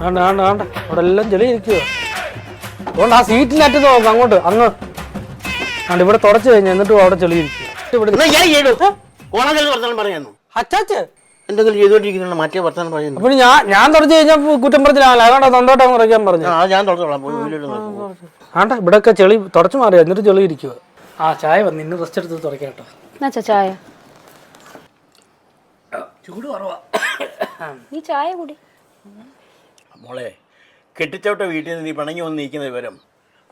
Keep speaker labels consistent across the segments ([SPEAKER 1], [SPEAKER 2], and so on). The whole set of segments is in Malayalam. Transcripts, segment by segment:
[SPEAKER 1] വേണ്ട ആണ്ട ആണ്ട. അവിടെ എല്ലാം ചെളി ഇരിക്കുക അതുകൊണ്ട് ആ സീറ്റിനറ്റ് നോക്കാം അങ്ങോട്ട് അങ്ങ്. ആണ്ട് ഇവിടെ തുടച്ചു കഴിഞ്ഞാൽ എന്നിട്ടും അവിടെ ചെളി ഇരിക്കുക ഇവിടെ
[SPEAKER 2] ഞാൻ ചെയ്തു ഓണങ്ങളിൽ വർത്തമാനം പറയുന്നു.
[SPEAKER 1] അച്ചാച്ച്
[SPEAKER 2] എന്തെങ്കിലും ചെയ്തോണ്ടിരിക്കുന്ന മാറ്റിയ വർത്തമാനം പറയുന്നു.
[SPEAKER 1] അപ്പോൾ ഞാൻ ഞാൻ തുടച്ചു കഴിഞ്ഞാൽ കുറ്റം പറഞ്ഞില്ല അതുകൊണ്ട് കുറയ്ക്കാൻ പറഞ്ഞു.
[SPEAKER 2] ഞാൻ.
[SPEAKER 1] ആണ്ട ഇവിടെയൊക്കെ ചെളി തുടച്ചു മാറിയ. എന്നിട്ട് ചെളി ഇരിക്കുക ആ ചായ വന്ന് ഇന്ന് റെസ്റ്റ് എടുത്ത് തുടക്കാം കേട്ടോ.
[SPEAKER 3] ചായ?
[SPEAKER 1] ചൂട് കുറവാ.
[SPEAKER 3] നീ ചായ കുടി.
[SPEAKER 2] മോളെ കെട്ടിച്ചവിട്ട വീട്ടിൽ നിന്ന് നീ പിണങ്ങി വന്ന് നിൽക്കുന്ന വിവരം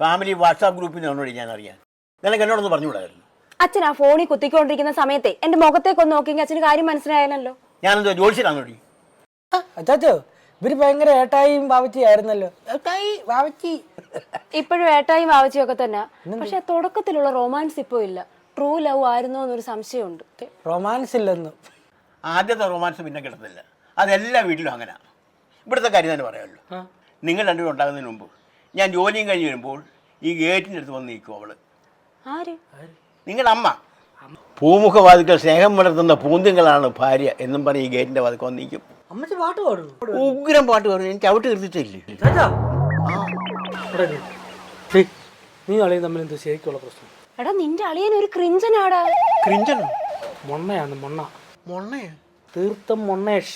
[SPEAKER 2] ഫാമിലി വാട്സാപ്പ് ഗ്രൂപ്പിൽ നിന്നോട് ഞാൻ അറിയാൻ നിനക്ക് എന്നോടൊന്ന് പറഞ്ഞുകൂടായിരുന്നു?
[SPEAKER 3] അച്ഛൻ ആ ഫോണിൽ കുത്തിക്കൊണ്ടിരിക്കുന്ന സമയത്തെ എന്റെ മുഖത്തേക്ക് ഒന്ന് നോക്കിയെങ്കിൽ അച്ഛന് കാര്യം മനസ്സിലായാലല്ലോ
[SPEAKER 2] ഞാനെന്തോ ജോലിച്ചിലാണോടി
[SPEAKER 1] അച്ചാച്ചോ ഇവർ ഭയങ്കര ഏട്ടായും ബാവച്ചി ആയിരുന്നല്ലോ ഏട്ടായി ബാവച്ചി
[SPEAKER 3] ഇപ്പോഴും ഏട്ടായും വാവച്ചിയും ഒക്കെ തന്നെ. പക്ഷെ തുടക്കത്തിലുള്ള റൊമാൻസ് ഇപ്പോ ഇല്ല. ട്രൂ ലവ് ആയിരുന്നോ എന്നൊരു സംശയമുണ്ട്.
[SPEAKER 1] റൊമാൻസ് ഇല്ലെന്ന്.
[SPEAKER 2] ആദ്യത്തെ റൊമാൻസ് പിന്നെ കിട്ടത്തില്ല. അതെല്ലാ വീട്ടിലും അങ്ങനെ. ഇവിടുത്തെ കാര്യം തന്നെ പറയാമല്ലോ നിങ്ങൾ രണ്ടുപേരും ഉണ്ടാകുന്നതിന് മുമ്പ് ഞാൻ ജോലിയും കഴിഞ്ഞ് വരുമ്പോൾ ഈ ഗേറ്റിന്റെ അടുത്ത് വന്ന് നിൽക്കും അവൾ.
[SPEAKER 3] ആര്?
[SPEAKER 2] നിങ്ങളുടെ അമ്മ. പൂമുഖവാതിക്കൽ സ്നേഹം വളർത്തുന്ന പൂന്തിങ്ങളാണ് ഭാര്യ എന്നും പറഞ്ഞ് ഈ ഗേറ്റിന്റെ വാതിക്കൽ വന്ന് നിൽക്കും.
[SPEAKER 1] അമ്മച്ചി പാട്ട് പാടും
[SPEAKER 2] ഉഗ്രം പാട്ട് പറഞ്ഞു എനിക്ക് ചവിട്ട് തീർത്തിട്ടില്ലേ
[SPEAKER 1] നീ അളിയും തമ്മിൽ എന്ത് ശരിക്കുള്ള പ്രശ്നം?
[SPEAKER 3] എടാ നിന്റെ അളിയൻ ഒരു ക്രിഞ്ചനാടാ.
[SPEAKER 2] ക്രിഞ്ചനോ?
[SPEAKER 1] മൊണ്ണയാണ് മൊണ്ണ.
[SPEAKER 2] മൊണ്ണയോ?
[SPEAKER 1] തീർത്ഥം മൊണ്ണേഷ്.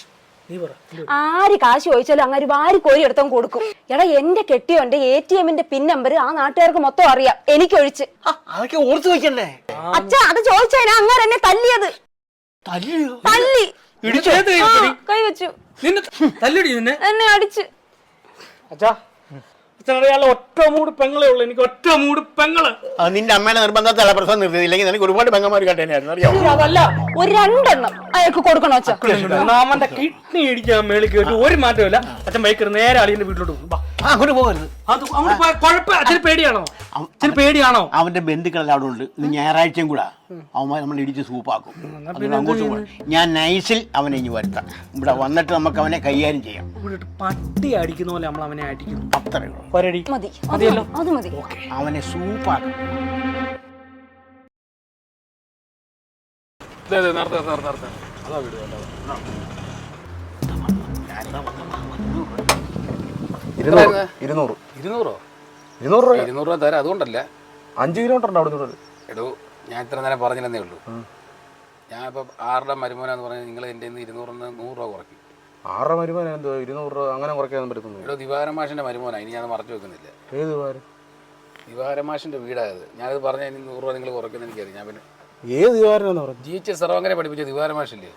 [SPEAKER 1] നീ പറ
[SPEAKER 3] ആര് കാശ് ചോദിച്ചാലും അങ്ങനെ വാരി കോരി എടുത്തും കൊടുക്കും. എടാ എന്റെ കെട്ടിയോന്റെ എ ടി എമ്മിന്റെ പിൻ നമ്പർ ആ നാട്ടുകാർക്ക് മൊത്തം അറിയാം. എനിക്കൊഴിച്ച്.
[SPEAKER 2] ആ, അതൊക്കെ ഓർത്ത് വെക്കണ്ടേ?
[SPEAKER 3] അച്ഛ അത് ചോദിച്ചാൽ അങ്ങനെ എന്നെ തല്ലിയത്.
[SPEAKER 2] തല്ലിയോ?
[SPEAKER 3] തല്ലി.
[SPEAKER 1] ഇടിച്ചോ?
[SPEAKER 3] ആ, കൈ വെച്ചു.
[SPEAKER 1] നിന്നെ തല്ലിടി നിന്നെ?
[SPEAKER 3] എന്നെ അടിച്ച്.
[SPEAKER 1] അച്ഛാ അച്ഛനറിയാലോ ഒറ്റ മൂട് പെങ്ങളേ ഉള്ളൂ. എനിക്ക് ഒറ്റ മൂട് പെങ്ങൾ.
[SPEAKER 2] ആ, നിന്റെ അമ്മയുടെ നിർബന്ധത്തിൽ പ്രസവം നിർത്തിയില്ലെങ്കിൽ നിനക്ക് ഒരുപാട് പെങ്ങന്മാർ കണ്ടേനായിരുന്നു അറിയോ
[SPEAKER 1] അതല്ല.
[SPEAKER 3] ഒരു രണ്ടെണ്ണം അയാൾക്ക് കൊടുക്കണോ
[SPEAKER 1] ഒന്നാമന്റെ കിഡ്നി ഇടിക്കാൻ മേളിൽ കയറ്റി ഒരു മാറ്റമില്ല അച്ഛൻ ബൈക്കർ നേരെ അളിയന്റെ വീട്ടിലോട്ട് പോകും.
[SPEAKER 2] അങ്ങോട്ട് പോകരുത്.
[SPEAKER 1] അത് അങ്ങോട്ട് പോയ കുഴപ്പം അച്ഛന് പേടിയാണോ? പേടിയാണോ?
[SPEAKER 2] അവന്റെ ബന്ധുക്കളെല്ലാം അവിടെ ഉണ്ട്. ഇന്ന് ഞായറാഴ്ചയും കൂടെ. അവന്മാർ നമ്മൾ ഇടിച്ച് സൂപ്പാക്കും അതുകൊണ്ട് അങ്ങോട്ട് പോകണം ഞാൻ നൈസിൽ അവനെ ഇനി വരുത്താം. ഇവിടെ വന്നിട്ട് നമുക്ക് അവനെ കൈകാര്യം ചെയ്യാം.
[SPEAKER 1] പട്ടി അടിക്കുന്ന പോലെ നമ്മൾ അവനെ അടിക്കുന്നു.
[SPEAKER 3] അത്
[SPEAKER 2] അവനെ സൂപ്പാക്കും
[SPEAKER 4] ഇരുന്നൂറ്. ഇരുന്നൂറ്?
[SPEAKER 5] ഇരുന്നൂറോ
[SPEAKER 4] രൂപ
[SPEAKER 5] ഇരുന്നൂറ് രൂപ തരാം. അതുകൊണ്ടല്ല.
[SPEAKER 4] അഞ്ച് കിലോമീറ്റർ ഉണ്ട് അവിടെ നിന്ന്
[SPEAKER 5] എടോ ഞാൻ ഇത്ര നേരം പറഞ്ഞില്ലെന്നേ ഉള്ളൂ. ഞാൻ ഇപ്പം ആറുടെ മരുമോനാന്ന് പറഞ്ഞാൽ നിങ്ങൾ എന്റെ നിന്ന് ഇരുന്നൂറിന് നൂറ് രൂപ കുറയ്ക്കും.
[SPEAKER 4] ആറര മരുമോന? എന്തോ ഇരുന്നൂറ് രൂപ അങ്ങനെ കുറയ്ക്കാൻ പറ്റുന്നു
[SPEAKER 5] എടോ ദിവാരമാഷിന്റെ മരുമോന. ഇനി ഞാൻ മറച്ചു വെക്കുന്നില്ല.
[SPEAKER 4] ഏത് ദിവാര
[SPEAKER 5] മാഷിന്റെ വീടായത്. ഞാനത് പറഞ്ഞാൽ ഇനി നൂറ് രൂപ നിങ്ങൾ കുറയ്ക്കുന്ന എനിക്കറിയാം. ഞാൻ പിന്നെ
[SPEAKER 4] ഏത് വാരനാന്ന് പറഞ്ഞു
[SPEAKER 5] ജി എച്ച് സർവങ്ങനെ പഠിപ്പിച്ച ദിവാരമാഷില്ലേ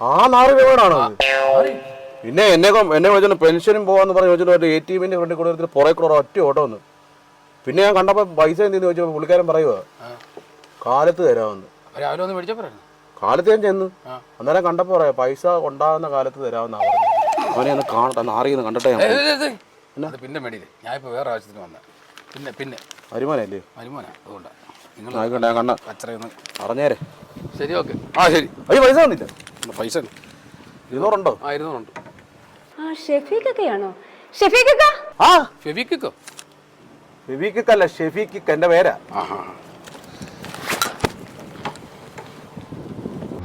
[SPEAKER 4] ആ നാല് രൂപയാണോ പിന്നെ എന്നെ എന്നെ വെച്ചിട്ട് പെൻഷനും പോവാന്ന് പറഞ്ഞ് വെച്ചിട്ട് എ ടി എമ്മിന്റെ ഫ്രണ്ടിൽ കൂടെ പുറകെ കൂടെ ഒറ്റ ഓട്ടം വന്നു. പിന്നെ ഞാൻ കണ്ടപ്പോൾ പൈസ എന്തെന്ന് ചോദിച്ചപ്പോൾ പുള്ളിക്കാരൻ പറയുക കാലത്ത് തരാമെന്ന്.
[SPEAKER 5] രാവിലെ ഒന്ന് മേടിച്ചാൽ പറയുന്നു
[SPEAKER 4] കാലത്ത് ഞാൻ ചെന്നു. അന്നേരം കണ്ടപ്പോൾ പറയാം പൈസ ഉണ്ടാകുന്ന കാലത്ത് തരാമെന്ന് പറഞ്ഞത് അവനെ ഒന്ന് കാണട്ടെ അറിയുന്നു ആറിയെന്ന് കണ്ടിട്ടേ ഞാൻ
[SPEAKER 5] പിന്നെ മേടിയില്ലേ? ഞാൻ ഇപ്പോൾ വേറെ ആവശ്യത്തിന് വന്ന പിന്നെ പിന്നെ.
[SPEAKER 4] വരുമാനല്ലേ
[SPEAKER 5] മരുമോനാ അതുകൊണ്ടാണ് നിങ്ങൾ
[SPEAKER 4] ആയിക്കോട്ടെ ഞാൻ കണ്ട.
[SPEAKER 5] അത്രയൊന്ന്
[SPEAKER 4] പറഞ്ഞേരെ.
[SPEAKER 5] ശരി ഓക്കെ. ആ ശരി.
[SPEAKER 4] അയ്യോ പൈസ
[SPEAKER 5] വന്നില്ല പൈസ ഉണ്ട്.
[SPEAKER 4] ഇരുന്നൂറുണ്ടോ?
[SPEAKER 5] ആ ഇരുന്നൂറുണ്ട്.
[SPEAKER 3] ആ ഷെഫീഖൊക്കെയാണോ ഷെഫീഖൊക്കെ
[SPEAKER 4] ആ.
[SPEAKER 5] ഫെവിക്കോ
[SPEAKER 4] ഷെഫീഖല്ല ഷെഫീക്ക് എന്റെ പേരാ.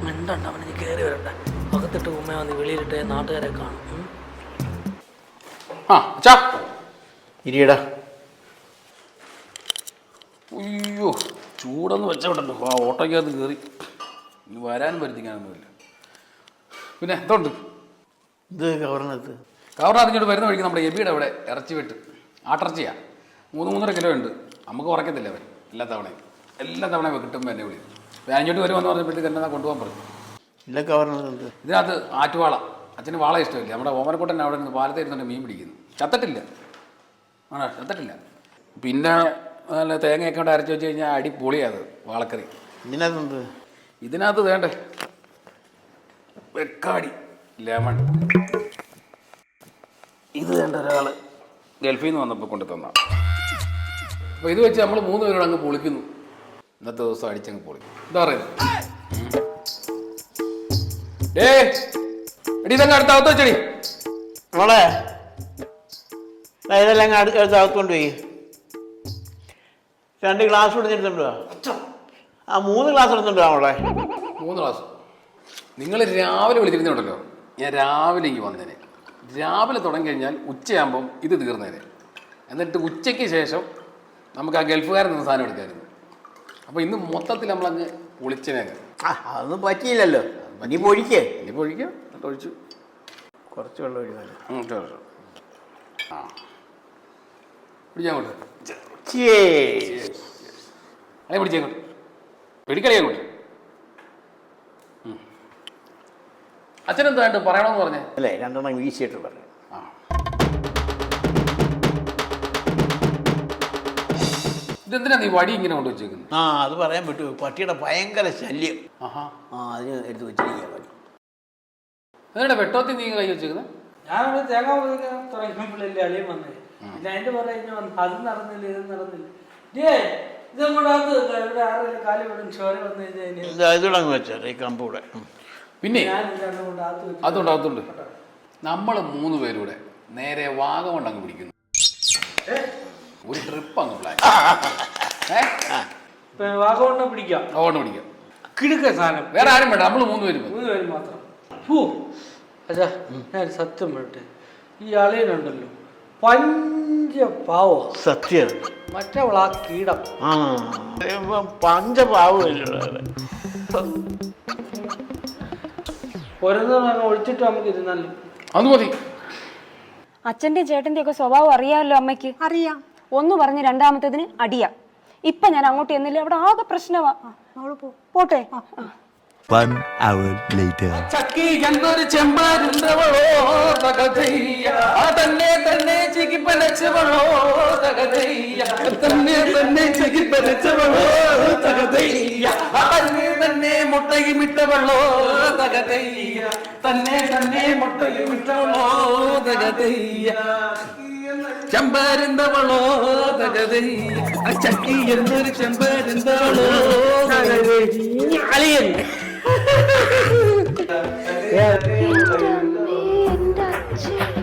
[SPEAKER 1] മിണ്ടണ്ട അവനെ കയറി വരണ്ട. അകത്തിട്ട് ഉമ്മ വന്ന് വെളിയിലിട്ട് നാട്ടുകാരെ കാണും.
[SPEAKER 5] ആ അച്ഛാ.
[SPEAKER 2] ഇരിയടാ.
[SPEAKER 5] അയ്യോ ചൂടൊന്ന് വെച്ചോണ്ടല്ലോ ആ ഓട്ടോയ്ക്കകത്ത് കയറി ഇനി വരാനും വരുത്തിക്കാനൊന്നുമില്ല. പിന്നെ എന്തുണ്ട്?
[SPEAKER 2] ഇത് ഗവർണത്ത്
[SPEAKER 5] കവർ അറിഞ്ഞോട്ട് വരുന്ന വഴിക്ക് നമ്മുടെ എബിയുടെ അവിടെ ഇറച്ചി വെട്ട്. ആട്ടിറച്ചിയാ മൂന്ന് മൂന്നര കിലോ ഉണ്ട്. നമുക്ക് കുറയ്ക്കത്തില്ല അവൻ. എല്ലാ തവണയും. എല്ലാ തവണയും കിട്ടുമ്പോൾ എന്നെ വിളി വേനഞ്ഞോട്ട് വരുമെന്ന് പറഞ്ഞപ്പോഴത്തേക്ക് എന്നെ കൊണ്ടുപോകാൻ പറഞ്ഞു.
[SPEAKER 2] ഗവർണത്ത് എന്ത്?
[SPEAKER 5] ഇതിനകത്ത് ആറ്റുവാള. അച്ഛന് വാള ഇഷ്ടമില്ല. നമ്മുടെ ഓമനക്കുട്ടൻ അവിടെ നിന്ന് പാലത്തെ ഇരുന്നുണ്ട് മീൻ പിടിക്കുന്നു. ചത്തട്ടില്ല. ആണോ? ചത്തട്ടില്ല. പിന്നെ നല്ല തേങ്ങയൊക്കെ കൊണ്ട് അരച്ച് വെച്ച് കഴിഞ്ഞാൽ അടി പൊളിയത് വാളക്കറി.
[SPEAKER 2] ഇതിനകത്ത്
[SPEAKER 5] ഇതിനകത്ത് വേണ്ടേ? വെക്കാടി. ലെമൺ. ഇത് വേണ്ട ഒരാൾ ഗൾഫിൽ നിന്ന് വന്നപ്പോൾ കൊണ്ടു തന്ന അപ്പോൾ ഇത് വെച്ച് നമ്മൾ മൂന്ന് പേരോട് അങ്ങ് പൊളിക്കുന്നു. ഇന്നത്തെ ദിവസം അടിച്ചങ്ങ് പൊളിക്കും. എന്താ പറയുന്നത് ഏ എടി ഇതങ്ങ് അടുത്ത അകത്ത് വെച്ചടി.
[SPEAKER 2] മോളെ ഇതെല്ലാം അടുത്ത് പോയി രണ്ട് ഗ്ലാസ് എടുത്തിട്ടുണ്ടോ ആ മൂന്ന് ഗ്ലാസ് എടുത്തിട്ടുണ്ടോ മോളെ?
[SPEAKER 5] മൂന്ന് ഗ്ലാസ് നിങ്ങൾ രാവിലെ വിളിച്ചിരുന്നുണ്ടല്ലോ. ഞാൻ രാവിലെ ഇങ്ങ് വന്നേനെ. രാവിലെ തുടങ്ങി കഴിഞ്ഞാൽ ഉച്ചയാകുമ്പം ഇത് തീർന്നേരെ എന്നിട്ട് ഉച്ചയ്ക്ക് ശേഷം നമുക്ക് ആ ഗൾഫുകാരൻ നിന്ന് സാധനം എടുക്കായിരുന്നു. അപ്പോൾ ഇന്ന് മൊത്തത്തിൽ നമ്മളങ്ങ് അങ്ങ്
[SPEAKER 2] ആ അതൊന്നും പറ്റിയില്ലല്ലോ. നീ പൊഴിക്കേ.
[SPEAKER 5] ഇനി പൊഴിക്കാം. എന്നിട്ട് ഒഴിച്ചു.
[SPEAKER 2] കുറച്ച് വെള്ളം ഒഴിവാൻ
[SPEAKER 5] ഉം, ഇട്ടോ, ഇട്ടോ. ആ. പിടിച്ചാൽ കൊണ്ട് അല്ലെ പിടിച്ചേക്കോട്ടെ പിടിക്കളയാ കൊണ്ട് അച്ഛനെന്താണ്ട് പറയണമെന്ന് പറഞ്ഞേ?
[SPEAKER 2] അല്ലേ രണ്ടെണ്ണം വീശിയിട്ട് പറഞ്ഞു
[SPEAKER 5] ഇതെന്തിനാ നീ വടി ഇങ്ങനെ കൊണ്ട് വെച്ചേക്കുന്നത്
[SPEAKER 2] ആ അത് പറയാൻ പറ്റൂ പട്ടിയുടെ ഭയങ്കര ശല്യം.
[SPEAKER 5] ആഹാ.
[SPEAKER 2] ആ അതിന് എടുത്ത് വെച്ചിരിക്കുക പണി
[SPEAKER 5] എന്നിട്ട് വെട്ടോത്തി നീ കൈ വെച്ചേക്കുന്നത്
[SPEAKER 1] ഞാനവിടെ തേങ്ങ പൊതിക്കാൻ തുടങ്ങിയപ്പോഴല്ലേ അളിയൻ വന്നേ. പിന്നെ അതിന്റെ പുറകെ വന്നു അത് നടന്നില്ല ഇത് നടന്നില്ല. ഡേ ഇതങ്ങോട്ടകത്ത് ഇവിടെ ആരെങ്കിലും കാലി വിടും ചോര വന്നു കഴിഞ്ഞാൽ
[SPEAKER 2] ഇതിടങ്ങ് വെച്ചാൽ ഈ കമ്പൂടെ
[SPEAKER 5] പിന്നെ?
[SPEAKER 1] ഞാൻ രണ്ടും കൊണ്ട് അത് വെച്ചു
[SPEAKER 5] അതുണ്ട് അതുണ്ട്. നമ്മൾ മൂന്ന് പേരൂടെ നേരെ വാഗമൺ അങ്ങ് പിടിക്കുന്നു. ഒരു ട്രിപ്പ് അങ്ങ് പ്ലാൻ
[SPEAKER 1] പിടിക്കാം.
[SPEAKER 5] വാഗമൺ പിടിക്കാം.
[SPEAKER 1] കിടുക്ക സാധനം.
[SPEAKER 5] വേറെ ആരും വേണ്ട നമ്മൾ മൂന്ന് പേര് മതി.
[SPEAKER 1] മൂന്ന് പേര് മാത്രം. ഫൂ. അച്ഛാ ഞാൻ സത്യം പറയട്ടെ. ഈ അളിയനുണ്ടല്ലോ. പഞ്ച പാവോ?
[SPEAKER 2] സത്യം.
[SPEAKER 1] മറ്റവൾ ആ. കീടം
[SPEAKER 2] ആ പഞ്ചപാവല്ലോ
[SPEAKER 1] ഒഴിച്ചിട്ട് നമുക്ക് ഇരുന്നാലും.
[SPEAKER 5] അത് മതി.
[SPEAKER 3] അച്ഛന്റെയും ചേട്ടന്റെയും ഒക്കെ സ്വഭാവം അറിയാമല്ലോ അമ്മയ്ക്ക്. അറിയാം. ഒന്ന് പറഞ്ഞ് രണ്ടാമത്തേതിന് അടിയ. ഇപ്പൊ ഞാൻ അങ്ങോട്ട് ചെന്നില്ല അവിടെ ആകെ പ്രശ്നമാ അവൾ പോ- പോട്ടെ. ആ.
[SPEAKER 6] One hour later.
[SPEAKER 5] ചക്കി ചെമ്പാരുന്നവളോ തകതയ്യ ആ തന്നെ തന്നെ ചികിപ്പനച്ചവളോ തകതയ്യ തന്നെ തന്നെ ചികിപ്പനച്ചവളോ തകതയ്യ ആ തന്നെ തന്നെ മുട്ടയും ഇട്ടവളോ തകതയ്യ. തന്നെ തന്നെ മുട്ടയും ഇട്ടവളോ തകതയ്യ. ചെമ്പരുന്തവളോ? തകതയ്യ. ചക്കി എന്നൊരു ചെമ്പാരുന്നവളോ തകതയ്യ.
[SPEAKER 1] അളിയൻ.
[SPEAKER 3] Yeah.